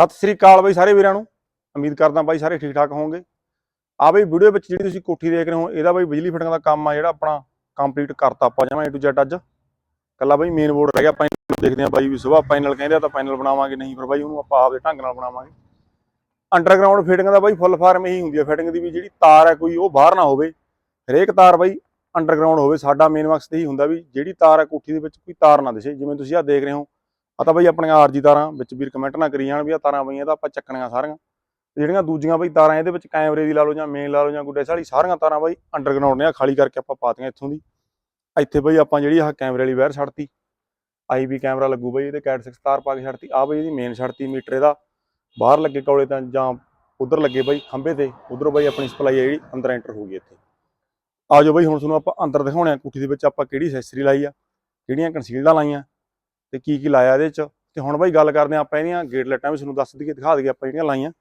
ਸਤਿ ਸ੍ਰੀ ਅਕਾਲ ਬਾਈ ਸਾਰੇ ਵੀਰਾਂ ਨੂੰ। ਉਮੀਦ ਕਰਦਾ ਬਾਈ ਸਾਰੇ ਠੀਕ ਠਾਕ ਹੋਵੋਗੇ। ਆ ਬਈ ਵੀਡੀਓ ਵਿੱਚ ਜਿਹੜੀ ਤੁਸੀਂ ਕੋਠੀ ਦੇਖ ਰਹੇ ਹੋ, ਇਹਦਾ ਬਾਈ ਬਿਜਲੀ ਫਿਟਿੰਗ ਦਾ ਕੰਮ ਆ ਜਿਹੜਾ ਆਪਣਾ ਕੰਪਲੀਟ ਕਰਤਾ ਆਪਾਂ ਜਮਾ A to Z ਅੱਜ। ਕੱਲਾ ਬਾਈ ਮੇਨ ਬੋਰਡ ਰਹਿ ਗਿਆ ਪੈਨਲ ਦੇਖਦੇ ਆ ਬਾਈ ਵੀ ਸੁਬਾਹ ਪੈਨਲ ਕਹਿੰਦੇ ਆ ਤਾਂ ਪੈਨਲ ਬਣਾਵਾਂਗੇ, ਨਹੀਂ ਪਰ ਬਾਈ ਉਹਨੂੰ ਆਪਾਂ ਆਪਦੇ ਢੰਗ ਨਾਲ ਬਣਾਵਾਂਗੇ। ਅੰਡਰਗਰਾਉਂਡ ਫਿਟਿੰਗ ਦਾ ਬਾਈ ਫੁੱਲ ਫਾਰਮ ਇਹੀ ਹੁੰਦੀ ਹੈ ਫਿਟਿੰਗ ਦੀ ਵੀ ਜਿਹੜੀ ਤਾਰ ਹੈ ਕੋਈ ਉਹ ਬਾਹਰ ਨਾ ਹੋਵੇ। ਹਰੇਕ ਤਾਰ ਬਾਈ ਅੰਡਰਗਰਾਉਂਡ ਹੋਵੇ, ਸਾਡਾ ਮੇਨ ਮਕਸਦ ਇਹੀ ਹੁੰਦਾ ਵੀ ਜਿਹੜੀ ਤਾਰ ਹੈ ਕੋਠੀ ਦੇ ਵਿੱਚ ਕੋਈ ਤਾਰ ਨਾ ਦਿਸੇ। ਜਿਵੇਂ ਤੁਸੀਂ ਆ ਦੇਖ ਰਹੇ ਹੋ ਆ ਤਾਂ ਬਾਈ ਆਪਣੀਆਂ ਆਰਜੀ ਤਾਰਾਂ ਵਿੱਚ ਵੀਰ ਕਮੈਂਟ ਨਾ ਕਰੀ ਜਾਣ ਵੀ ਆ ਤਾਰਾਂ ਬਈਆਂ ਤਾਂ ਆਪਾਂ ਚੱਕਣੀਆਂ ਸਾਰੀਆਂ। ਜਿਹੜੀਆਂ ਦੂਜੀਆਂ ਬਾਈ ਤਾਰਾਂ ਇਹਦੇ ਵਿੱਚ ਕੈਮਰੇ ਦੀ ਲਾ ਲਓ ਜਾਂ ਮੇਨ ਲਾ ਲਓ ਜਾਂ ਗੁੱਡੇ ਸਾਲੀ, ਸਾਰੀਆਂ ਤਾਰਾਂ ਬਾਈ ਅੰਡਰਗਰਾਉਂਡ ਨੇ ਆ ਖਾਲੀ ਕਰਕੇ ਆਪਾਂ ਪਾਤੀਆਂ ਇੱਥੋਂ ਦੀ। ਇੱਥੇ ਬਈ ਆਪਾਂ ਜਿਹੜੀ ਆਹ ਕੈਮਰੇ ਵਾਲੀ ਵਾਇਰ ਛੱਡਤੀ ਆਈਬੀ ਕੈਮਰਾ ਲੱਗੂ ਬਾਈ, ਇਹਦੇ ਕੈਟ 6 ਤਾਰ ਪਾ ਕੇ ਛੱਡਤੀ ਆ ਬਈ ਇਹਦੀ ਮੇਨ ਛੱਡਤੀ ਮੀਟਰ ਇਹਦਾ। ਬਾਹਰ ਲੱਗੇ ਕੌਲੇ ਤਾਂ ਜਾਂ ਉਧਰ ਲੱਗੇ ਬਈ ਖੰਭੇ ਤੇ, ਉਧਰ ਬਾਈ ਆਪਣੀ ਸਪਲਾਈ ਹੈ ਜਿਹੜੀ ਅੰਦਰ ਐਂਟਰ ਹੋ ਗਈ ਇੱਥੇ। ਆ ਜਾਓ ਬਾਈ ਹੁਣ ਤੁਹਾਨੂੰ ਆਪਾਂ ਅੰਦਰ ਦਿਖਾਉਣੇ ਆ, ਕੋਠੀ ਦੇ ਵਿੱਚ ਆਪਾਂ ਕਿਹੜੀ ਅਸੈਸਰੀ ਲਾਈ ਆ, ਕਿਹੜੀਆਂ ਕੰਸੀਲਡਾਂ ਲਾਈਆਂ ਤੇ ਕੀ ਕੀ ਲਾਇਆ ਇਹਦੇ ਚ? ਤੇ ਹੁਣ ਬਾਈ ਗੱਲ ਕਰਦੇ ਆ ਆਪਾਂ ਇਹਦੀਆਂ ਗੇਟ ਲਾਈਟਾਂ ਵੀ ਤੁਹਾਨੂੰ ਦੱਸ ਦਈਏ, ਦਿਖਾ ਦਈਏ ਆਪਾਂ ਜਿਹੜੀਆਂ ਲਾਈਆਂ।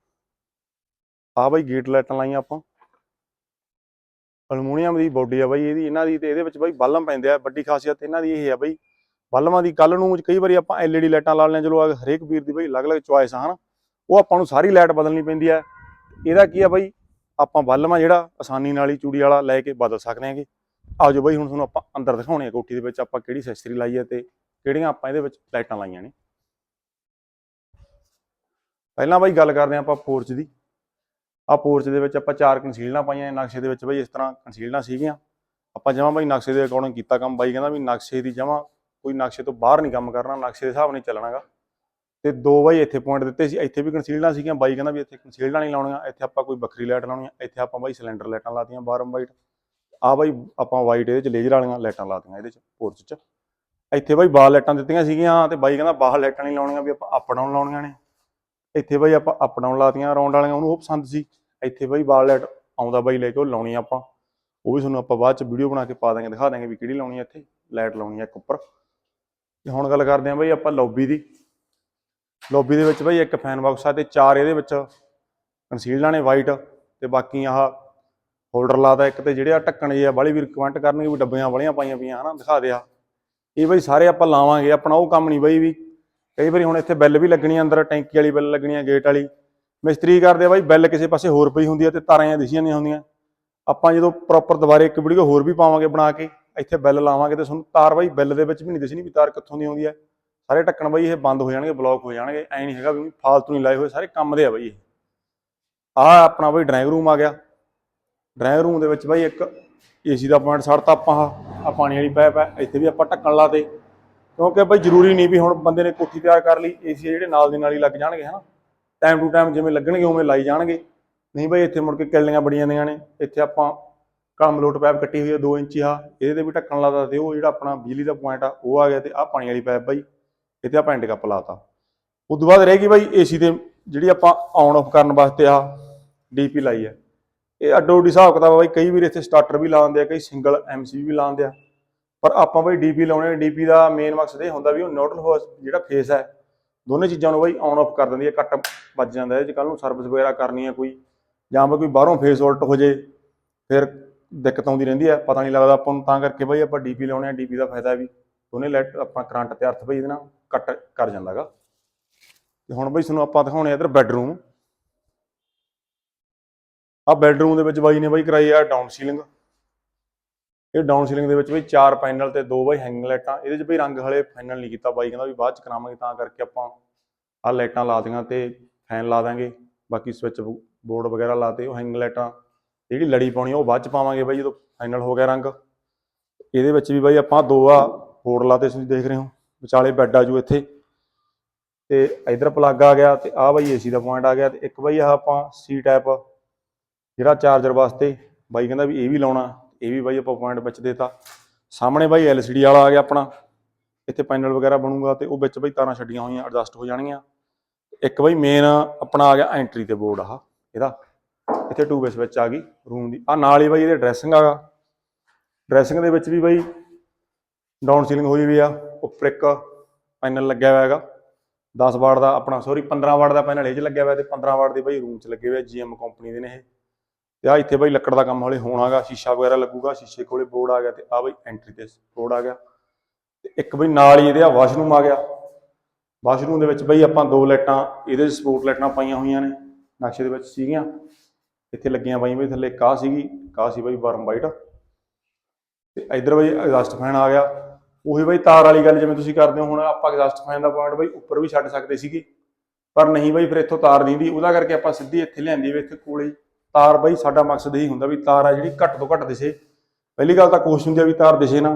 ਆ ਬਾਈ ਗੇਟ ਲਾਈਟਾਂ ਲਾਈਆਂ ਆਪਾਂ। ਅਲਮੂਨੀਅਮ ਦੀ ਬੋਡੀ ਆ ਬਾਈ ਇਹਦੀ, ਇਹਨਾਂ ਦੀ ਤੇ ਇਹਦੇ ਵਿੱਚ ਬਾਈ ਬਲਮ ਪੈਂਦੇ ਆ, ਵੱਡੀ ਖਾਸੀਅਤ ਇਹਨਾਂ ਦੀ ਇਹ ਆ ਬਾਈ। ਬਲਮਾਂ ਦੀ ਕੱਲ ਨੂੰ ਕਈ ਵਾਰੀ ਆਪਾਂ ਐਲਈਡੀ ਲਾਈਟਾਂ ਲਾ ਲੈਂਦੇ ਚਲੋ ਹਰੇਕ ਵੀਰ ਦੀ ਬਾਈ ਅਲੱਗ-ਅਲੱਗ ਚੁਆਇਸ ਆ, ਹਨਾ। ਉਹ ਆਪਾਂ ਨੂੰ ਸਾਰੀ ਲਾਈਟ ਬਦਲਣੀ ਪੈਂਦੀ ਹੈ ਇਹਦਾ ਕੀ ਆ ਬਾਈ? ਆਪਾਂ ਬਲਮਾ ਜਿਹੜਾ ਆਸਾਨੀ ਨਾਲ ਹੀ ਚੂੜੀ ਵਾਲਾ ਲੈ ਕੇ ਬਦਲ ਸਕਦੇ ਹਾਂਗੇ। ਆਜੋ ਬਾਈ ਹੁਣ ਤੁਹਾਨੂੰ ਆਪਾਂ ਅੰਦਰ ਦਿਖਾਉਣੇ ਆ ਕੋਠੀ ਦੇ ਵਿੱਚ ਆਪਾਂ ਕਿਹੜੀ ਸੈਸਰੀ ਲਾਈ ਹੈ ਤੇ ਕਿਹੜੀਆਂ ਆਪਾਂ ਇਹਦੇ ਵਿੱਚ ਲਾਈਟਾਂ ਲਾਈਆਂ ਨੇ। ਪਹਿਲਾਂ ਬਾਈ ਗੱਲ ਕਰਦੇ ਹਾਂ ਆਪਾਂ ਪੋਰਚ ਦੀ। ਆ ਪੋਰਚ ਦੇ ਵਿੱਚ ਆਪਾਂ ਚਾਰ ਕੰਸੀਲਣਾ ਪਾਈਆਂ ਨੇ, ਨਕਸ਼ੇ ਦੇ ਵਿੱਚ ਬਾਈ ਇਸ ਤਰ੍ਹਾਂ ਕੰਸੀਲਣਾ ਸੀਗੀਆਂ। ਆਪਾਂ ਜਮਾਂ ਬਾਈ ਨਕਸ਼ੇ ਦੇ ਅਕੋਰਡਿੰਗ ਕੀਤਾ ਕੰਮ, ਬਾਈ ਕਹਿੰਦਾ ਵੀ ਨਕਸ਼ੇ ਦੀ ਜਮਾਂ ਕੋਈ ਨਕਸ਼ੇ ਤੋਂ ਬਾਹਰ ਨਹੀਂ ਕੰਮ ਕਰਨਾ, ਨਕਸ਼ੇ ਦੇ ਹਿਸਾਬ ਨਾਲ ਹੀ ਚੱਲਣਾਗਾ। ਤੇ ਦੋ ਬਾਈ ਇੱਥੇ ਪੁਆਇੰਟ ਦਿੱਤੇ ਸੀ, ਇੱਥੇ ਵੀ ਕੰਸੀਲਣਾ ਸੀਗੀਆਂ, ਬਾਈ ਕਹਿੰਦਾ ਵੀ ਇੱਥੇ ਕੰਸੀਲਣਾ ਨਹੀਂ ਲਾਉਣੀਆਂ, ਇੱਥੇ ਆਪਾਂ ਕੋਈ ਵੱਖਰੀ ਲਾਈਟ ਲਾਉਣੀ ਆ ਇੱਥੇ ਆਪਾਂ ਬਾਈ ਸਿਲੰਡਰ ਲਾਈਟਾਂ ਲਾਤੀਆਂ ਬਾਰਮ ਵਾਈਟ ਆ ਬਾਈ ਆਪਾਂ ਵਾਈਟ ਇਹਦੇ ਚ ਲੇਜ਼ਰ ਵਾਲੀਆਂ ਲਾਈਟਾਂ ਲਾਤੀਆਂ ਇਹਦੇ ਚ ਪੋਰਚ ਚ। ਇੱਥੇ ਬਾਈ ਬਾਲ ਲਾਈਟਾਂ ਦਿੱਤੀਆਂ ਸੀਗੀਆਂ ਤੇ ਬਾਈ ਕਹਿੰਦਾ ਬਾਹਰ ਲਾਈਟਾਂ ਨਹੀਂ ਲਾਉਣੀਆਂ ਵੀ ਆਪਾਂ ਅਪ ਡਾਊਨ ਲਾਉਣੀਆਂ ਨੇ। ਇੱਥੇ ਬਾਈ ਆਪਾਂ ਅਪ ਡਾਊਨ ਲਾਤੀਆਂ ਰਾਉਂਡ ਵਾਲੀਆਂ ਉਹਨੂੰ ਉਹ ਪਸੰਦ ਸੀ। ਇੱਥੇ ਬਾਈ ਬਾਲ ਲਾਈਟ ਆਉਂਦਾ ਬਾਈ ਲੈ ਕੇ ਉਹ ਲਾਉਣੀ ਆਪਾਂ। ਉਹ ਵੀ ਤੁਹਾਨੂੰ ਆਪਾਂ ਬਾਅਦ ਚ ਵੀਡੀਓ ਬਣਾ ਕੇ ਪਾ ਦਾਂਗੇ, ਦਿਖਾ ਦਾਂਗੇ ਵੀ ਕਿਹੜੀ ਲਾਉਣੀ ਹੈ ਇੱਥੇ, ਲਾਈਟ ਲਾਉਣੀ ਹੈ ਇੱਕ ਉੱਪਰ। ਤੇ ਹੁਣ ਗੱਲ ਕਰਦੇ ਆਂ ਬਾਈ ਆਪਾਂ ਲੌਬੀ ਦੀ। ਲੌਬੀ ਦੇ ਵਿੱਚ ਬਾਈ ਇੱਕ ਫੈਨ ਬਾਕਸ ਆ ਤੇ ਚਾਰ ਇਹਦੇ ਵਿੱਚ ਕੰਸੀਲਡਾਂ ਨੇ ਵਾਈਟ ਤੇ ਬਾਕੀ ਆਹ ਹੋਲਡਰ ਲਾਦਾ ਇੱਕ ਤੇ ਜਿਹੜੇ ਆ ਢੱਕਣ ਜੇ ਆ ਬਾਲੀ ਵੀ ਕਮੈਂਟ ਕਰਨਗੇ ਵੀ ਡੱਬੀਆਂ ਵਾਲੀਆਂ ਪਾਈਆਂ ਪਈਆਂ ਹਨਾ, ਦਿਖਾ ਦਿਆ ਇਹ ਬਾਈ ਸਾਰੇ ਆਪਾਂ ਲਾਵਾਂਗੇ, ਆਪਣਾ ਉਹ ਕੰਮ ਨਹੀਂ ਬਈ ਵੀ। ਕਈ ਵਾਰੀ ਹੁਣ ਇੱਥੇ ਬੈਲ ਵੀ ਲੱਗਣੀ ਆ ਅੰਦਰ, ਟੈਂਕੀ ਵਾਲੀ ਬੈਲ ਲੱਗਣੀ ਆ ਗੇਟ ਵਾਲੀ। ਮਿਸਤਰੀ ਕਰਦੇ ਆ ਬਾਈ, ਬੈਲ ਕਿਸੇ ਪਾਸੇ ਹੋਰ ਪਈ ਹੁੰਦੀ ਆ ਤੇ ਤਾਰਾਂ ਜਾਂ ਦਿਸੀਆਂ ਨਹੀਂ ਹੁੰਦੀਆਂ। ਆਪਾਂ ਜਦੋਂ ਪ੍ਰੋਪਰ ਦੁਬਾਰੇ ਇੱਕ ਵੀਡੀਓ ਹੋਰ ਵੀ ਪਾਵਾਂਗੇ ਬਣਾ ਕੇ, ਇੱਥੇ ਬੈਲ ਲਾਵਾਂਗੇ ਤੇ ਤੁਹਾਨੂੰ ਤਾਰ ਬਾਈ ਬੈਲ ਦੇ ਵਿੱਚ ਵੀ ਨਹੀਂ ਦਿਸਣੀ ਵੀ ਤਾਰ ਕਿੱਥੋਂ ਦੀ ਆਉਂਦੀ ਆ। ਸਾਰੇ ਢੱਕਣ ਬਾਈ ਇਹ ਬੰਦ ਹੋ ਜਾਣਗੇ, ਬਲੌਕ ਹੋ ਜਾਣਗੇ, ਐ ਨਹੀਂ ਹੈਗਾ ਵੀ ਫਾਲਤੂ ਨਹੀਂ ਲਾਏ ਹੋਏ, ਸਾਰੇ ਕੰਮ ਦੇ ਆ ਬਾਈ ਇਹ। ਆ ਆਪਣਾ ਬਾਈ ਡਰਾਇੰਗ ਰੂਮ ਆ ਗਿਆ। ਡਰਾਇੰਗ ਰੂਮ ਦੇ ਵਿੱਚ ਬਾਈ ਇੱਕ ਏਸੀ ਦਾ ਪੁਆਇੰਟ ਛੱਡਤਾ ਆਪਾਂ ਆਹ ਪਾਣੀ ਵਾਲੀ ਪਾਈਪ ਹੈ ਇੱਥੇ ਵੀ ਆਪਾਂ ਢੱਕਣ ਲਾਤੇ ਕਿਉਂਕਿ ਬਾਈ ਜ਼ਰੂਰੀ ਨਹੀਂ ਵੀ ਹੁਣ ਬੰਦੇ ਨੇ ਕੋਠੀ ਤਿਆਰ ਕਰ ਲਈ, ਏਸੀ ਜਿਹੜੇ ਨਾਲ ਦੇ ਨਾਲ ਹੀ ਲੱਗ ਜਾਣਗੇ, ਹਨਾ। ਟਾਈਮ ਟੂ ਟਾਈਮ ਜਿਵੇਂ ਲੱਗਣਗੇ, ਉਵੇਂ ਲਾਈ ਜਾਣਗੇ। ਨਹੀਂ ਬਈ ਇੱਥੇ ਮੁੜ ਕੇ ਕਿੱਲੀਆਂ ਬੜੀ ਦੀਆਂ ਨੇ, ਇੱਥੇ ਆਪਾਂ ਕਮਲੋਟ ਪਾਈਪ ਕੱਟੀ ਹੋਈ ਹੈ 2 ਇੰਚੀ ਆ, ਇਹਦੇ ਤੇ ਵੀ ਢੱਕਣ ਲਾਤਾ ਤੇ ਉਹ ਜਿਹੜਾ ਆਪਣਾ ਬਿਜਲੀ ਦਾ ਪੁਆਇੰਟ ਆ, ਉਹ ਆ ਗਿਆ ਤੇ ਆਹ ਪਾਣੀ ਵਾਲੀ ਪਾਈਪ ਬਾਈ, ਇੱਥੇ ਆਪਾਂ ਹੈਂਡ ਕੱਪ ਲਾਤਾ। ਉਸ ਤੋਂ ਬਾਅਦ ਰਹਿ ਗਈ ਬਾਈ ਏਸੀ ਤੇ ਜਿਹੜੀ ਆਪਾਂ ਆਨ ਆਫ ਕਰਨ ਵਾਸਤੇ ਆ ਡੀਪੀ ਲਾਈ ਹੈ ਇਹ ਅੱਡੋ ਅੱਡੀ ਹਿਸਾਬ ਕਿਤਾਬ ਆ ਬਾਈ, ਕਈ ਵੀਰ ਇੱਥੇ ਸਟਾਰਟਰ ਵੀ ਲਾਉਂਦੇ ਆ, ਕਈ ਸਿੰਗਲ ਐਮਸੀ ਵੀ ਲਾਉਂਦੇ ਆ। ਪਰ ਆਪਾਂ ਬਾਈ ਡੀਪੀ ਲਾਉਣੇ ਡੀਪੀ ਦਾ ਮੇਨ ਮਕਸਦ ਇਹ ਹੁੰਦਾ ਵੀ ਉਹ ਨੋਟਲ ਹੋਸ ਜਿਹੜਾ ਫੇਸ ਹੈ, ਦੋਨੇ ਚੀਜ਼ਾਂ ਨੂੰ ਬਾਈ ਆਨ ਆਫ ਕਰ ਦਿੰਦੀ ਹੈ ਕੱਟ ਵੱਜ ਜਾਂਦਾ ਹੈ। ਜੇ ਕੱਲ ਨੂੰ ਸਰਵਿਸ ਵਗੈਰਾ ਕਰਨੀ ਹੈ ਕੋਈ, ਜਾਂ ਬਈ ਕੋਈ ਬਾਹਰੋਂ ਫੇਸ ਉਲਟ ਹੋ ਜੇ, ਫਿਰ ਦਿੱਕਤ ਆਉਂਦੀ ਰਹਿੰਦੀ ਹੈ। ਪਤਾ ਨਹੀਂ ਲੱਗਦਾ ਆਪਾਂ ਨੂੰ, ਤਾਂ ਕਰਕੇ ਬਾਈ ਆਪਾਂ ਡੀਪੀ ਲਾਉਣੇ ਆ ਡੀਪੀ ਦਾ ਫਾਇਦਾ ਵੀ ਦੋਨੇ ਲਾਈਟ ਆਪਾਂ ਕਰੰਟ ਤੇ ਅਰਥ ਬਈ ਇਹਦੇ ਨਾਲ ਕੱਟ ਕਰ ਜਾਂਦਾਗਾ। ਤੇ ਹੁਣ ਬਈ ਤੁਹਾਨੂੰ ਆਪਾਂ ਦਿਖਾਉਣੇ ਆ ਇਧਰ ਬੈਡਰੂਮ ਆ ਬੈਡਰੂਮ ਦੇ ਵਿੱਚ ਬਾਈ ਨੇ ਬਾਈ ਕਰਾਈ ਆ ਡਾਊਨ ਸੀਲਿੰਗ ਇਹ ਡਾਊਨ ਸੀਲਿੰਗ ਦੇ ਵਿੱਚ ਵੀ ਚਾਰ ਪੈਨਲ ਤੇ ਦੋ ਬਾਈ ਹੈਂਗ ਲਾਈਟਾਂ ਇਹਦੇ ਚ ਵੀ ਰੰਗ ਹਲੇ ਫਾਈਨਲ ਨਹੀਂ ਕੀਤਾ। ਬਾਈ ਕਹਿੰਦਾ ਵੀ ਬਾਅਦ ਚ ਕਰਾਵਾਂਗੇ ਤਾਂ ਕਰਕੇ ਆਪਾਂ ਆ ਲਾਈਟਾਂ ਲਾ ਦੀਆਂ ਤੇ ਫੈਨ ਲਾ ਦਾਂਗੇ ਬਾਕੀ ਸਵਿਚ ਬੋਰਡ ਵਗੈਰਾ ਲਾਤੇ ਉਹ ਹੈਂਗ ਲਾਈਟਾਂ ਜਿਹੜੀ ਲੜੀ ਪਾਉਣੀ ਉਹ ਬਾਅਦ ਚ ਪਾਵਾਂਗੇ ਬਾਈ ਜਦੋਂ ਫਾਈਨਲ ਹੋ ਗਿਆ ਰੰਗ। ਇਹਦੇ ਵਿੱਚ ਵੀ ਬਾਈ ਆਪਾਂ ਦੋ ਆ ਬੋਰਡ ਲਾਤੇ ਤੁਸੀਂ ਦੇਖ ਰਹੇ ਹੋ। ਵਿਚਾਲੇ ਬੈੱਡ ਆ ਜੂ ਇੱਥੇ। ਤੇ ਇਧਰ ਪਲੱਗ ਆ ਗਿਆ ਤੇ ਆਹ ਬਾਈ ਏਸੀ ਦਾ ਪੁਆਇੰਟ ਆ ਗਿਆ ਤੇ ਇੱਕ ਬਾਈ ਆਹ ਆਪਾਂ ਸੀ ਟਾਈਪ ਜਿਹੜਾ ਚਾਰਜਰ ਵਾਸਤੇ ਬਾਈ ਕਹਿੰਦਾ ਵੀ ਇਹ ਵੀ ਲਾਉਣਾ, ਇਹ ਵੀ ਬਾਈ ਆਪਾਂ ਪੁਆਇੰਟ ਵਿੱਚ ਦੇਤਾ। ਸਾਹਮਣੇ ਬਾਈ LCD ਵਾਲਾ ਆ ਗਿਆ ਆਪਣਾ, ਇੱਥੇ ਪੈਨਲ ਵਗੈਰਾ ਬਣੂਗਾ ਤੇ ਉਹ ਵਿੱਚ ਬਾਈ ਤਾਰਾਂ ਛੱਡੀਆਂ ਹੋਈਆਂ ਐਡਜਸਟ ਹੋ ਜਾਣਗੀਆਂ ਇੱਕ ਬਾਈ ਮੇਨ ਆਪਣਾ ਆ ਗਿਆ ਐਂਟਰੀ ਤੇ ਬੋਰਡ ਆਹ, ਇਹਦਾ। ਇੱਥੇ ਟੂ ਵੇ ਸਵਿਚ ਆ ਗਈ ਰੂਮ ਦੀ। ਆ ਨਾਲ ਹੀ ਬਾਈ ਇਹਦੇ ਡਰੈਸਿੰਗ ਆਗਾ। ਡਰੈਸਿੰਗ ਦੇ ਵਿੱਚ ਵੀ ਬਾਈ ਡਾਊਨ ਸੀਲਿੰਗ ਹੋਈ ਵੀ ਆ, ਉੱਪਰ ਇੱਕ ਪੈਨਲ ਲੱਗਿਆ ਹੋਇਆ ਹੈਗਾ। 10 ਵਾਟ ਦਾ ਆਪਣਾ ਸੌਰੀ 15 ਵਾਟ ਦਾ ਪੈਨਲ ਇਹ 'ਚ ਲੱਗਿਆ ਹੋਇਆ ਤੇ 15 ਵਾਟ ਦੇ ਬਾਈ ਰੂਮ 'ਚ ਲੱਗੇ ਹੋਏ ਜੀਐਮ ਕੰਪਨੀ ਦੇ ਨੇ ਇਹ। ਤੇ ਆ ਇੱਥੇ ਬਾਈ ਲੱਕੜ ਦਾ ਕੰਮ ਹਲੇ ਹੋਣਾਗਾ ਸ਼ੀਸ਼ਾ ਵਗੈਰਾ ਲੱਗੂਗਾ, ਸ਼ੀਸ਼ੇ ਕੋਲੇ ਬੋਰਡ ਆ ਗਿਆ ਤੇ ਆ ਬਾਈ ਐਂਟਰੀ ਤੇ ਬੋਰਡ ਆ ਗਿਆ। ਤੇ ਇੱਕ ਬਾਈ ਨਾਲ ਹੀ ਇਹਦੇ ਆ ਵਾਸ਼ਰੂਮ ਆ ਗਿਆ। ਵਾਸ਼ਰੂਮ ਦੇ ਵਿੱਚ ਬਈ ਆਪਾਂ ਦੋ ਲਾਈਟਾਂ, ਇਹਦੇ ਸਪੋਰਟ ਲਾਈਟਾਂ ਪਾਈਆਂ ਹੋਈਆਂ ਨੇ, ਨਕਸ਼ੇ ਦੇ ਵਿੱਚ ਸੀਗੀਆਂ। ਇੱਥੇ ਲੱਗੀਆਂ ਬਾਈ ਬਈ ਥੱਲੇ ਕਾਹ ਸੀਗੀ ਕਾਹ ਸੀ ਬਾਈ ਵਾਰਮ ਵਾਈਟ ਤੇ ਇਧਰ ਬਾਈ ਐਗਜ਼ਾਸਟ ਫੈਨ ਆ ਗਿਆ। ਉਹੀ ਬਾਈ ਤਾਰ ਵਾਲੀ ਗੱਲ ਜਿਵੇਂ ਤੁਸੀਂ ਕਰਦੇ ਹੋ, ਹੁਣ ਆਪਾਂ ਐਗਜ਼ਾਸਟ ਫੈਨ ਦਾ ਪੁਆਇੰਟ ਬਈ ਉੱਪਰ ਵੀ ਛੱਡ ਸਕਦੇ ਸੀਗੇ। ਪਰ ਨਹੀਂ ਬਈ ਫਿਰ ਇੱਥੋਂ ਤਾਰ ਨਹੀਂ ਉਹਦਾ ਕਰਕੇ ਆਪਾਂ ਸਿੱਧੀ ਇੱਥੇ ਲਿਆਂਦੀ ਵੀ ਇੱਥੇ ਕੋਲੇ ਤਾਰ ਬਈ ਸਾਡਾ ਮਕਸਦ ਇਹੀ ਹੁੰਦਾ ਵੀ ਤਾਰ ਆ ਜਿਹੜੀ ਘੱਟ ਤੋਂ ਘੱਟ ਦਿਸੇ। ਪਹਿਲੀ ਗੱਲ ਤਾਂ ਕੋਸ਼ਿਸ਼ ਹੁੰਦੀ ਆ ਵੀ ਤਾਰ ਦਿਸੇ ਨਾ,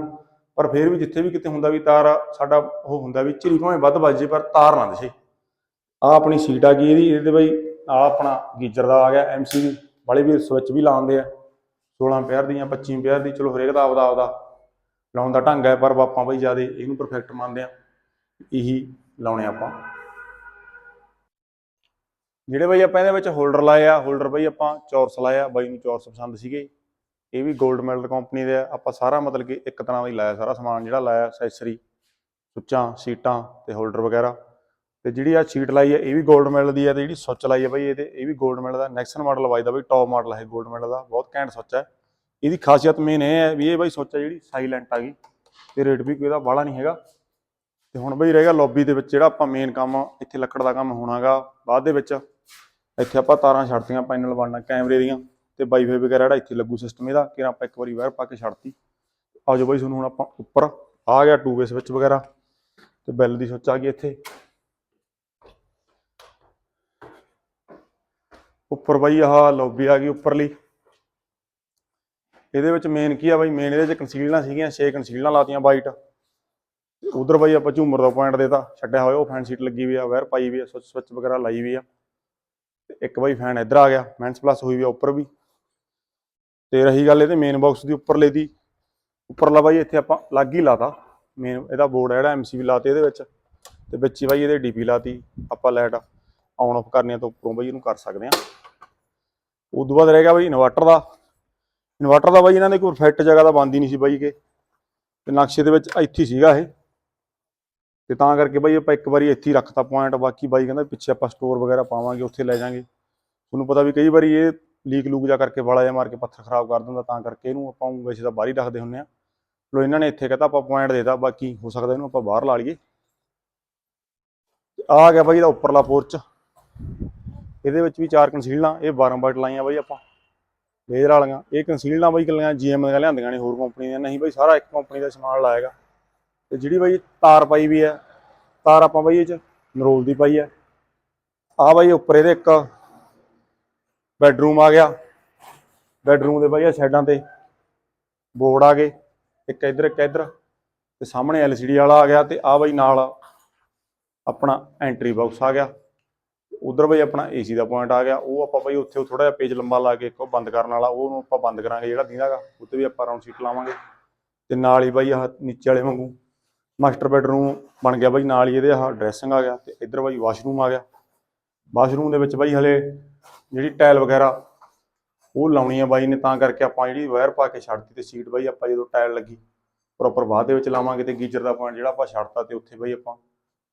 ਪਰ ਫਿਰ ਵੀ ਜਿੱਥੇ ਵੀ ਕਿਤੇ ਹੁੰਦਾ ਵੀ ਤਾਰ ਸਾਡਾ ਉਹ ਹੁੰਦਾ ਵੀ ਝਿਰੀ ਭਾਵੇਂ ਵੱਧ ਵੱਜ ਜੇ, ਪਰ ਤਾਰ ਨਾ ਦਿਸੇ। ਆ ਆਪਣੀ ਸੀਟ ਆ ਗਈ ਇਹਦੀ, ਇਹਦੇ ਬਈ ਨਾਲ ਆਪਣਾ ਗੀਜ਼ਰ ਦਾ ਆ ਗਿਆ ਐਮਸੀਬੀ ਵਾਲੇ ਵੀ ਸਵਿਚ ਵੀ ਲਾਉਂਦੇ ਆ। 16 ਪੈਰ ਦੀਆਂ 25 ਪੈਰ ਦੀ, ਚਲੋ ਹਰੇਕ ਦਾ ਆਪਦਾ ਆਪਦਾ ਲਾਉਣ ਦਾ ਢੰਗ ਹੈ ਪਰ ਆਪਾਂ ਬਈ ਜ਼ਿਆਦਾ ਇਹਨੂੰ ਪਰਫੈਕਟ ਮੰਨਦੇ ਆ। ਇਹੀ ਲਾਉਣੇ ਆਪਾਂ। ਜਿਹੜੇ ਬਾਈ ਆਪਾਂ ਇਹਦੇ ਵਿੱਚ ਹੋਲਡਰ ਲਾਏ ਆ ਹੋਲਡਰ ਬਈ ਆਪਾਂ ਚੌਰਸ ਲਾਇਆ ਬਾਈ ਨੂੰ ਚੌਰਸ ਪਸੰਦ ਸੀਗੇ। ਇਹ ਵੀ 골ਡ ਮੈਡਲ ਕੰਪਨੀ ਦੇ ਆ। ਆਪਾਂ ਸਾਰਾ ਮਤਲਬ ਕਿ ਇੱਕ ਤਰ੍ਹਾਂ ਦਾ ਹੀ ਲਾਇਆ, ਸਾਰਾ ਸਮਾਨ ਜਿਹੜਾ ਲਾਇਆ ਐਕਸੈਸਰੀ ਸੁੱਚਾਂ, ਸੀਟਾਂ ਤੇ ਹੋਲਡਰ ਵਗੈਰਾ। ਤੇ ਜਿਹੜੀ ਆ ਸੀਟ ਲਾਈ ਹੈ ਇਹ ਵੀ 골ਡ ਮੈਡਲ ਦੀ ਹੈ ਤੇ ਜਿਹੜੀ ਸੁੱਚ ਲਾਈ ਹੈ ਬਈ ਇਹ ਤੇ ਇਹ ਵੀ 골ਡ ਮੈਡਲ ਦਾ। ਨੈਕਸਨ ਮਾਡਲ ਵਾਜਦਾ ਬਈ ਟੌਪ ਮਾਡਲ ਹੈ 골ਡ ਮੈਡਲ ਦਾ। ਬਹੁਤ ਘੈਂਟ ਸੱਚ ਹੈ ਇਹਦੀ ਖਾਸੀਅਤ ਮੇਨ ਇਹ ਹੈ ਵੀ ਇਹ ਬਈ ਸੁੱਚ ਹੈ ਜਿਹੜੀ ਸਾਇਲੈਂਟ ਆ ਗਈ। ਤੇ ਰੇਟ ਵੀ ਕੋਈ ਦਾ ਬਾਹਲਾ ਨਹੀਂ ਹੈਗਾ। ਤੇ ਹੁਣ ਬਈ ਰਹਿ ਗਿਆ ਲੌਬੀ ਦੇ ਵਿੱਚ ਜਿਹੜਾ ਆਪਾਂ ਮੇਨ ਕੰਮ ਇੱਥੇ ਲੱਕੜ ਦਾ ਕੰਮ ਹੋਣਾਗਾ। ਬਾਅਦ ਦੇ ਵਿੱਚ ਇੱਥੇ ਆਪਾਂ ਤਾਰਾਂ ਛੱਡਤੀਆਂ, ਪੈਨਲ ਬਣਨਾ, ਕੈਮਰੇ ਦੀਆਂ ਤੇ ਵਾਈਫਾਈ ਵਗੈਰਾ ਜਿਹੜਾ ਇੱਥੇ ਲੱਗੂ ਸਿਸਟਮ ਇਹਦਾ ਕਿ ਆਪਾਂ ਇੱਕ ਵਾਰੀ ਵਾਇਰ ਪਾ ਕੇ ਛੱਡਤੀ। ਆਜੋ ਬਾਈ ਤੁਹਾਨੂੰ ਹੁਣ ਆਪਾਂ ਉੱਪਰ ਆ ਗਿਆ ਟੂ ਵੇ ਸਵਿਚ ਵਗੈਰਾ ਤੇ ਬੈਲ ਦੀ ਸੁੱਚ ਆ ਗਈ ਇੱਥੇ। ਉੱਪਰ ਬਾਈ ਆਹ ਲੌਬੀ ਆ ਗਈ ਉੱਪਰਲੀ। ਇਹਦੇ ਵਿੱਚ ਮੇਨ ਕੀ ਆ ਬਾਈ? ਮੇਨ ਇਹਦੇ ਚ ਕੰਸੀਲਰਾਂ ਸੀਗੀਆਂ 6 ਕੰਸੀਲਾਂ ਲਾਤੀਆਂ ਵਾਈਟ ਉਧਰ ਬਾਈ ਆਪਾਂ ਝੂਮਰ ਦਾ ਪੁਆਇੰਟ ਦੇਤਾ, ਛੱਡਿਆ ਹੋਇਆ, ਉਹ ਫੈਨ ਸੀਟ ਲੱਗੀ ਵੀ ਆ ਵਾਇਰ ਪਾਈ ਵੀ ਆ ਸਵਿਚ ਸਵਿਚ ਵਗੈਰਾ ਲਾਈ ਵੀ ਆ। ਤੇ ਇੱਕ ਬਾਈ ਫੈਨ ਇੱਧਰ ਆ ਗਿਆ ਮੈਨਸ ਪਲੱਸ ਹੋਈ ਵੀ ਉੱਪਰ ਵੀ। ਤੇ ਰਹੀ ਗੱਲ ਇਹਦੇ ਮੇਨ ਬਾਕਸ ਦੀ ਉੱਪਰਲੇ ਦੀ। ਉੱਪਰਲਾ ਬਾਈ ਇੱਥੇ ਆਪਾਂ ਲੱਗ ਹੀ ਲਾਤਾ। ਮੇਨ ਇਹਦਾ ਬੋਰਡ ਹੈ ਜਿਹੜਾ ਐਮਸੀਬੀ ਲਾਤੇ ਇਹਦੇ ਵਿੱਚ। ਤੇ ਵਿੱਚ ਹੀ ਬਾਈ ਇਹਦੇ ਡੀਪੀ ਲਾਤੀ, ਆਪਾਂ ਲਾਈਟ ਆਨ ਆਫ ਕਰਨੇ ਤੋਂ ਉੱਪਰੋਂ ਬਾਈ ਇਹਨੂੰ ਕਰ ਸਕਦੇ ਆ। ਤੋਂ ਬਾਅਦ ਰਹਿ ਗਿਆ ਬਾਈ ਇਨਵਰਟਰ ਦਾ। ਇਨਵਰਟਰ ਦਾ ਬਾਈ ਇਹਨਾਂ ਦੇ ਕੋਈ ਪਰਫੈਕਟ ਜਗ੍ਹਾ ਦਾ ਬੰਦ ਹੀ ਨਹੀਂ ਸੀ ਬਾਈ ਕੇ। ਤੇ ਨਕਸ਼ੇ ਦੇ ਵਿੱਚ ਇੱਥੇ ਹੀ ਸੀਗਾ ਇਹ। ਤੇ ਤਾਂ ਕਰਕੇ ਬਾਈ ਆਪਾਂ ਇੱਕ ਵਾਰੀ ਇੱਥੇ ਹੀ ਰੱਖਤਾ ਪੁਆਇੰਟ ਬਾਕੀ ਬਾਈ ਕਹਿੰਦਾ ਪਿੱਛੇ ਆਪਾਂ ਸਟੋਰ ਵਗੈਰਾ ਪਾਵਾਂਗੇ, ਉੱਥੇ ਲੈ ਜਾਾਂਗੇ। ਤੁਹਾਨੂੰ ਪਤਾ ਵੀ ਕਈ ਵਾਰੀ ਇਹ ਲੀਕ ਲੂਕ ਜਾ ਕਰਕੇ ਵਾਲਾ ਜਿਹਾ ਮਾਰ ਕੇ ਪੱਥਰ ਖਰਾਬ ਕਰ ਦਿੰਦਾ, ਤਾਂ ਕਰਕੇ ਇਹਨੂੰ ਆਪਾਂ ਵੈਸੇ ਤਾਂ ਬਾਹਰ ਹੀ ਰੱਖਦੇ ਹੁੰਨੇ ਆ ਲੋ ਇਹਨਾਂ ਨੇ ਇੱਥੇ ਕਹਤਾ ਆਪਾਂ ਪੁਆਇੰਟ ਦੇਤਾ, ਬਾਕੀ ਹੋ ਸਕਦਾ ਇਹਨੂੰ ਆਪਾਂ ਬਾਹਰ ਲਾ ਲਈਏ। ਆ ਗਿਆ ਬਾਈ ਇਹਦਾ ਉੱਪਰਲਾ ਪੋਰਚ ਇਹਦੇ ਵਿੱਚ ਵੀ ਚਾਰ ਕੰਸੀਲਾਂ ਇਹ 12 ਬਾਈਟ ਲਾਈਆਂ ਬਾਈ ਆਪਾਂ। ਲੇਜ਼ਰ ਵਾਲੀਆਂ, ਇਹ ਕੰਸੀਲਾਂ ਬਾਈ ਕੱਲੀਆਂ ਜੀਐਮ ਦੀਆਂ ਲਿਆਂਦੀਆਂ ਨੇ, ਹੋਰ ਕੰਪਨੀ ਦੀਆਂ ਨਹੀਂ। ਬਾਈ ਸਾਰਾ ਇੱਕ ਕੰਪਨੀ ਦਾ ਸਮਾਨ ਲਾਏਗਾ ਤੇ ਜਿਹੜੀ ਬਾਈ ਤਾਰ ਪਾਈ ਵੀ ਹੈ ਤਾਰ ਆਪਾਂ ਬਾਈ ਇਹ ਚ ਨਰੋਲ ਦੀ ਪਾਈ ਹੈ ਆ ਬਾਈ ਉੱਪਰ ਇਹਦੇ ਇੱਕ ਬੈਡਰੂਮ ਆ ਗਿਆ। ਬੈਡਰੂਮ ਦੇ ਬਾਈ ਆ ਸਾਈਡਾਂ ਤੇ ਬੋਰਡ ਆ ਗਏ, ਇੱਕ ਇੱਧਰ ਇੱਕ ਇੱਧਰ ਤੇ ਸਾਹਮਣੇ ਐਲਸੀਡੀ ਵਾਲਾ ਆ ਗਿਆ ਤੇ ਆ ਬਾਈ ਨਾਲ ਆਪਣਾ ਐਂਟਰੀ ਬਾਕਸ ਆ ਗਿਆ। ਉਧਰ ਬਈ ਆਪਣਾ ਏਸੀ ਦਾ ਪੁਆਇੰਟ ਆ ਗਿਆ। ਉਹ ਆਪਾਂ ਬਈ ਉੱਥੇ ਥੋੜਾ ਜਿਹਾ ਪੇਜ ਲੰਬਾ ਲਾ ਕੇ ਇੱਕ ਉਹ ਬੰਦ ਕਰਨ ਵਾਲਾ ਉਹਨੂੰ ਆਪਾਂ ਬੰਦ ਕਰਾਂਗੇ ਜਿਹੜਾ ਦੀਨਾਗਾ ਉੱਤੇ ਵੀ ਆਪਾਂ ਰਾਉਂਡ ਸੀਟ ਲਾਵਾਂਗੇ। ਤੇ ਨਾਲ ਹੀ ਬਾਈ ਆਹ ਨੀਚੇ ਵਾਲੇ ਵਾਂਗੂ ਮਾਸਟਰ ਬੈਡਰੂਮ ਬਣ ਗਿਆ ਬਾਈ, ਨਾਲ ਹੀ ਇਹਦੇ ਆਹ ਡਰੈਸਿੰਗ ਆ ਗਿਆ ਤੇ ਇੱਧਰ ਬਾਈ ਵਾਸ਼ਰੂਮ ਆ ਗਿਆ। ਵਾਸ਼ਰੂਮ ਦੇ ਵਿੱਚ ਬਾਈ ਹਲੇ ਜਿਹੜੀ ਟਾਇਲ ਵਗੈਰਾ ਉਹ ਲਾਉਣੀ ਆ ਬਾਈ ਨੇ, ਤਾਂ ਕਰਕੇ ਆਪਾਂ ਜਿਹੜੀ ਵਾਇਰ ਪਾ ਕੇ ਛੱਡਤੀ ਤੇ ਸੀਟ ਬਾਈ ਆਪਾਂ ਜਦੋਂ ਟਾਇਲ ਲੱਗੀ ਪ੍ਰੋਪਰ ਬਾਅਦ ਦੇ ਵਿੱਚ ਲਾਵਾਂਗੇ ਤੇ ਗੀਜ਼ਰ ਦਾ ਪੁਆਇੰਟ ਜਿਹੜਾ ਆਪਾਂ ਛੱਡਤਾ ਤੇ ਉੱਥੇ ਬਾਈ ਆਪਾਂ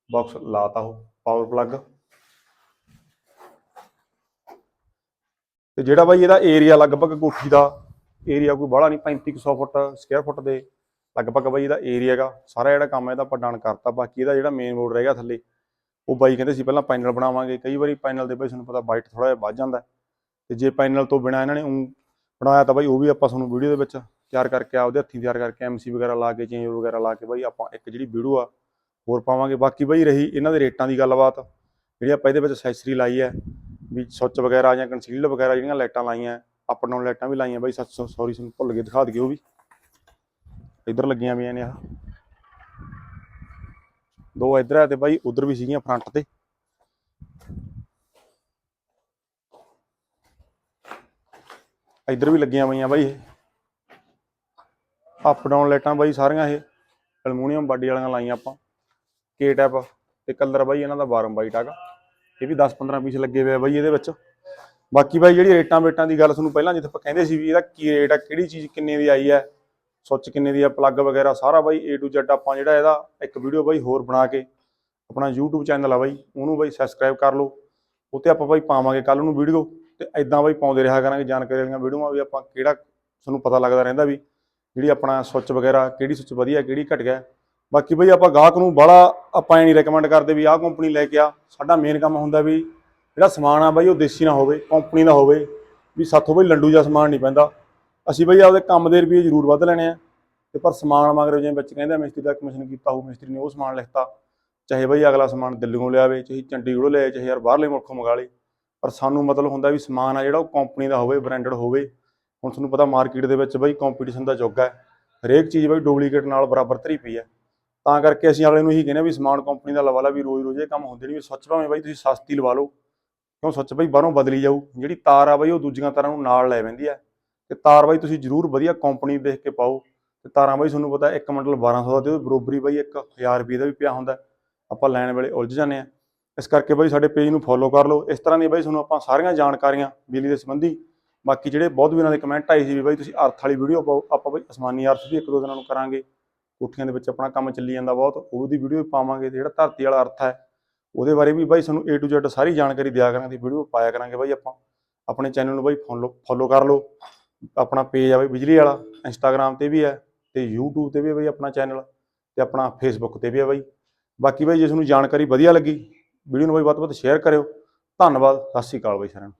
ਬਾਕਸ ਲਾਤਾ ਉਹ ਪਾਵਰ ਪਲੱਗ ਤੇ ਜਿਹੜਾ ਬਾਈ ਇਹਦਾ ਏਰੀਆ ਲਗਭਗ ਕੋਠੀ ਦਾ ਏਰੀਆ ਕੋਈ ਬਾਹਲਾ ਨਹੀਂ 3500 ਫੁੱਟ ਸਕੁਅਰ ਫੁੱਟ ਦੇ ਲਗਭਗ ਬਾਈ ਇਹਦਾ ਏਰੀਆ ਹੈਗਾ ਸਾਰਾ ਜਿਹੜਾ ਕੰਮ ਹੈ ਇਹਦਾ ਆਪਾਂ ਡਨ ਕਰਤਾ, ਬਾਕੀ ਇਹਦਾ ਜਿਹੜਾ ਮੇਨ ਰੋਡ ਰਹੇਗਾ ਥੱਲੇ, ਉਹ ਬਾਈ ਕਹਿੰਦੇ ਸੀ ਪਹਿਲਾਂ ਪੈਨਲ ਬਣਾਵਾਂਗੇ, ਕਈ ਵਾਰੀ ਪੈਨਲ ਦੇ ਬਾਈ ਤੁਹਾਨੂੰ ਪਤਾ ਬਾਈਟ ਥੋੜਾ ਜਿਹਾ ਵੱਧ ਜਾਂਦਾ ਤੇ ਜੇ ਪੈਨਲ ਤੋਂ ਬਿਨਾ ਇਹਨਾਂ ਨੇ ਊਂ ਬਣਾਇਆ ਤਾਂ ਬਾਈ ਉਹ ਵੀ ਆਪਾਂ ਤੁਹਾਨੂੰ ਵੀਡੀਓ ਦੇ ਵਿੱਚ ਤਿਆਰ ਕਰਕੇ, ਆਪਦੇ ਹੱਥੀਂ ਤਿਆਰ ਕਰਕੇ ਐਮਸੀ ਵਗੈਰਾ ਲਾ ਕੇ ਚੇਂਜ ਵਗੈਰਾ ਲਾ ਕੇ ਬਾਈ ਆਪਾਂ ਇੱਕ ਜਿਹੜੀ ਵੀਡੀਓ ਆ, ਹੋਰ ਪਾਵਾਂਗੇ। ਬਾਕੀ ਬਾਈ ਰਹੀ ਇਹਨਾਂ ਦੇ ਰੇਟਾਂ ਦੀ ਗੱਲਬਾਤ, ਜਿਹੜੀ ਆਪਾਂ ਇਹਦੇ ਵਿੱਚ ਅਸੈਸਰੀ ਲਾਈ ਹੈ, ਵੀ ਸੁੱਚ ਵਗੈਰਾ ਜਾਂ ਕੰਸੀਲਡ ਵਗੈਰਾ ਜਿਹੜੀਆਂ ਲਾਈਟਾਂ ਲਾਈਆਂ ਅਪ ਡਾਊਨ ਲਾਈਟਾਂ ਵੀ ਲਾਈਆਂ, ਬਾਈ ਸੱਚ ਸੌਰੀ ਤੁਹਾਨੂੰ ਭੁੱਲ ਗਏ, ਦਿਖਾ ਦਈਏ ਉਹ ਵੀ। ਇਧਰ ਲੱਗੀਆਂ ਪਈਆਂ ਨੇ ਆਹ। ਦੋ ਇੱਧਰ ਆ ਤੇ ਬਾਈ ਉਧਰ ਵੀ ਸੀਗੀਆਂ ਫਰੰਟ ਤੇ। ਇੱਧਰ ਵੀ ਲੱਗੀਆਂ ਪਈਆਂ ਬਾਈ ਇਹ। ਅਪ ਡਾਊਨ ਲਾਈਟਾਂ ਬਾਈ ਸਾਰੀਆਂ ਇਹ। ਐਲੂਮੀਨੀਅਮ ਬਾਡੀ ਵਾਲੀਆਂ ਲਾਈਆਂ ਆਪਾਂ। ਕੇ ਟੈਪ ਤੇ ਕਲਰ ਬਾਈ ਇਹਨਾਂ ਦਾ 12 ਵਾਈਟ ਹੈਗਾ। ਇਹ ਵੀ 10-15 ਪੀਸ ਲੱਗੇ ਹੋਏ ਆ ਬਾਈ ਇਹਦੇ ਵਿੱਚ। ਬਾਕੀ ਬਾਈ ਜਿਹੜੀ ਰੇਟਾਂ ਵੇਟਾਂ ਦੀ ਗੱਲ ਤੁਹਾਨੂੰ ਪਹਿਲਾਂ ਜਿੱਥੇ ਆਪਾਂ ਕਹਿੰਦੇ ਸੀ ਵੀ ਇਹਦਾ ਕੀ ਰੇਟ ਆ, ਕਿਹੜੀ ਚੀਜ਼ ਕਿੰਨੇ ਦੀ ਆਈ ਹੈ ਸੁੱਚ ਕਿੰਨੇ ਦੀ ਆ ਪਲੱਗ ਵਗੈਰਾ ਸਾਰਾ ਬਾਈ A to Z ਆਪਾਂ ਜਿਹੜਾ ਇਹਦਾ ਇੱਕ ਵੀਡੀਓ ਬਾਈ ਹੋਰ ਬਣਾ ਕੇ ਆਪਣਾ YouTube ਚੈਨਲ ਆ ਬਾਈ, ਉਹਨੂੰ ਬਾਈ ਸਬਸਕ੍ਰਾਈਬ ਕਰ ਲਓ। ਉੱਤੇ ਆਪਾਂ ਬਾਈ ਪਾਵਾਂਗੇ ਕੱਲ ਨੂੰ ਵੀਡੀਓ ਤੇ ਐਦਾਂ ਬਾਈ ਪਾਉਂਦੇ ਰਿਹਾ ਕਰਾਂਗੇ, ਜਾਣਕਾਰੀ ਵਾਲੀਆਂ ਵੀਡੀਓਆਂ ਵੀ ਆਪਾਂ ਕਿਹੜਾ ਤੁਹਾਨੂੰ ਪਤਾ ਲੱਗਦਾ ਰਹਿੰਦਾ ਵੀ ਜਿਹੜੀ ਆਪਣਾ ਸੁੱਚ ਵਗੈਰਾ ਕਿਹੜੀ ਸੁੱਚ ਵਧੀਆ, ਕਿਹੜੀ ਘਟ ਗਿਆ। ਬਾਕੀ ਬਈ ਆਪਾਂ ਗਾਹਕ ਨੂੰ ਬੜਾ ਆਪਾਂ ਇਹ ਨਹੀਂ ਰეკਮੈਂਡ ਕਰਦੇ ਵੀ ਆਹ ਕੰਪਨੀ ਲੈ ਕੇ ਆ। ਸਾਡਾ ਮੇਨ ਕੰਮ ਹੁੰਦਾ ਵੀ ਜਿਹੜਾ ਸਮਾਨ ਆ ਬਾਈ ਉਹ ਦੇਸੀ ਨਾ ਹੋਵੇ ਕੰਪਨੀ ਦਾ ਹੋਵੇ, ਵੀ ਸਾਥੋਂ ਬਈ ਲੰਡੂ ਜਿਹਾ ਸਮਾਨ ਨਹੀਂ ਪੈਂਦਾ। ਅਸੀਂ ਬਈ ਆਪਦੇ ਕੰਮ ਦੇ ਰੁਪਏ ਜ਼ਰੂਰ ਵੱਧ ਲੈਣੇ ਆ। ਤੇ ਪਰ ਸਮਾਨ ਮੰਗ ਮਗਰ ਜਿਵੇਂ ਵਿੱਚ ਕਹਿੰਦੇ ਮਿਸਤਰੀ ਦਾ ਕਮਿਸ਼ਨ ਕੀਤਾ ਹੋਊ, ਮਿਸਤਰੀ ਨੇ ਉਹ ਸਮਾਨ ਲਿਖਤਾ। ਚਾਹੇ ਬਈ ਅਗਲਾ ਸਮਾਨ ਦਿੱਲੀੋਂ ਲਿਆਵੇ, ਚਾਹੇ ਚੰਡੀਗੜ੍ਹੋਂ ਲਿਆਵੇ ਚਾਹੇ ਯਾਰ ਬਾਹਰਲੇ ਮੁਲਕੋਂ ਮੰਗਾ ਲੇ। ਪਰ ਸਾਨੂੰ ਮਤਲਬ ਹੁੰਦਾ ਵੀ ਸਮਾਨ ਆ ਜਿਹੜਾ ਉਹ ਕੰਪਨੀ ਦਾ ਹੋਵੇ ਬ੍ਰਾਂਡਡ ਹੋਵੇ। ਹੁਣ ਤੁਹਾਨੂੰ ਪਤਾ ਮਾਰਕੀਟ ਦੇ ਵਿੱਚ ਬਈ ਕੰਪੀਟੀਸ਼ਨ ਦਾ ਯੁੱਗ ਹੈ ਹਰੇਕ ਚੀਜ਼ ਬਈ ਡੁਪਲੀਕੇਟ ਨਾਲ ਬਰਾਬਰ ਧਰੀ ਪਈ ਹੈ ਤਾਂ ਕਰਕੇ ਅਸੀਂ ਅਗਲੇ ਨੂੰ ਇਹੀ ਕਹਿੰਦੇ ਵੀ ਸਮਾਨ ਕੰਪਨੀ ਦਾ ਲਵਾ ਲਾ ਵੀ ਰੋਜ਼ ਰੋਜ਼ ਇਹ ਕੰਮ ਹੁੰਦੇ ਨਹੀਂ। ਵੀ ਸੱਚ ਭਾਵੇਂ ਬਈ ਤੁਸੀਂ ਸਸਤੀ ਲਵਾ ਲਓ। ਕਿਉਂ ਸੱਚ ਬਈ ਬਾਹਰੋਂ ਬਦਲੀ ਜਾਊ। ਜਿਹੜੀ ਤਾਰ ਆ ਬਈ ਉਹ ਦੂਜੀਆਂ ਤਾਰਾਂ ਨੂੰ ਨਾਲ ਲੈ ਪੈਂਦੀ ਹੈ ਤੇ ਤਾਰ ਬਾਈ ਤੁਸੀਂ ਜ਼ਰੂਰ ਵਧੀਆ ਕੰਪਨੀ ਦੇਖ ਕੇ ਪਾਓ। ਤੇ ਤਾਰਾਂ ਬਾਈ ਤੁਹਾਨੂੰ ਪਤਾ ਇੱਕ ਮੰਡਲ 1200 ਦਾ ਤੇ ਉਹਦੀ ਬਰੋਬਰੀ ਬਈ 1000 ਰੁਪਏ ਦਾ ਵੀ ਪਿਆ ਹੁੰਦਾ। ਆਪਾਂ ਲੈਣ ਵੇਲੇ ਉਲਝ ਜਾਂਦੇ ਆ ਇਸ ਕਰਕੇ ਬਾਈ ਸਾਡੇ ਪੇਜ ਨੂੰ ਫੋਲੋ ਕਰ ਲਓ। ਇਸ ਤਰ੍ਹਾਂ ਦੀ ਬਾਈ ਤੁਹਾਨੂੰ ਆਪਾਂ ਸਾਰੀਆਂ ਜਾਣਕਾਰੀਆਂ ਬਿਜਲੀ ਦੇ ਸੰਬੰਧੀ। ਬਾਕੀ ਜਿਹੜੇ ਬਹੁਤ ਵੀਰਾਂ ਦੇ ਕਮੈਂਟ ਆਏ ਸੀ ਵੀ ਬਾਈ ਤੁਸੀਂ ਅਰਥ ਵਾਲੀ ਵੀਡੀਓ ਪਾਓ, ਆਪਾਂ ਬਾਈ ਅਸਮਾਨੀ ਅਰਥ ਵੀ ਇੱਕ ਦੋ ਦਿਨਾਂ ਨੂੰ ਕਰਾਂਗੇ। ਕੋਠੀਆਂ ਦੇ ਵਿੱਚ ਆਪਣਾ ਕੰਮ ਚੱਲੀ ਜਾਂਦਾ ਬਹੁਤ ਉਹਦੀ ਵੀਡੀਓ ਵੀ ਪਾਵਾਂਗੇ। ਤੇ ਜਿਹੜਾ ਧਰਤੀ ਵਾਲਾ ਅਰਥ ਹੈ, ਉਹਦੇ ਬਾਰੇ ਵੀ ਬਾਈ ਤੁਹਾਨੂੰ A to Z ਸਾਰੀ ਜਾਣਕਾਰੀ ਦਿਆ ਕਰਾਂਗੇ। ਤੇ ਵੀਡੀਓ ਪਾਇਆ ਕਰਾਂਗੇ ਬਾਈ ਆਪਾਂ। ਆਪਣੇ ਚੈਨਲ ਨੂੰ ਬਾਈ ਫੋਲੋ ਫੋਲੋ ਕਰ ਲਓ। ਆਪਣਾ ਪੇਜ ਆ ਬਾਈ ਬਿਜਲੀ ਵਾਲਾ ਇੰਸਟਾਗ੍ਰam ਤੇ ਵੀ ਹੈ ਤੇ YouTube ਤੇ ਵੀ ਹੈ ਬਾਈ ਆਪਣਾ ਚੈਨਲ ਤੇ ਆਪਣਾ Facebook ਤੇ ਵੀ ਹੈ ਬਾਈ। ਬਾਕੀ ਬਾਈ ਜਿਸ ਨੂੰ ਜਾਣਕਾਰੀ ਵਧੀਆ ਲੱਗੀ ਵੀਡੀਓ ਨੂੰ ਬਾਈ ਵੱਧ ਤੋਂ ਵੱਧ ਸ਼ੇਅਰ ਕਰਿਓ। ਧੰਨਵਾਦ, ਸਤਿ ਸ਼੍ਰੀ ਅਕਾਲ ਬਾਈ ਸਾਰਿਆਂ ਨੂੰ।